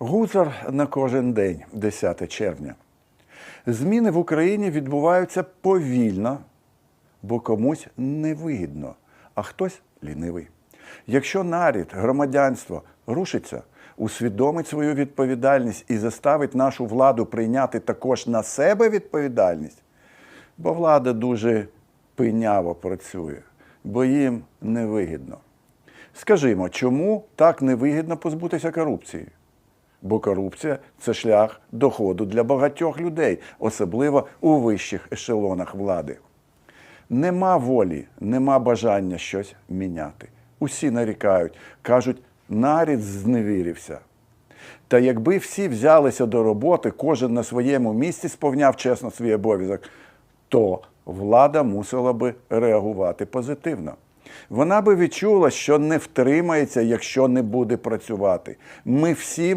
Гуцар на кожен день, 10 червня. Зміни в Україні відбуваються повільно, бо комусь невигідно, а хтось лінивий. Якщо нарід, громадянство рушиться, усвідомить свою відповідальність і заставить нашу владу прийняти також на себе відповідальність, бо влада дуже пиняво працює, бо їм невигідно. Скажімо, чому так невигідно позбутися корупції? Бо корупція це шлях доходу для багатьох людей, особливо у вищих ешелонах влади. Нема волі, нема бажання щось міняти. Усі нарікають, кажуть, нарід зневірився. Та якби всі взялися до роботи, кожен на своєму місці сповняв чесно свій обов'язок, то влада мусила би реагувати позитивно. Вона би відчула, що не втримається, якщо не буде працювати. Ми всі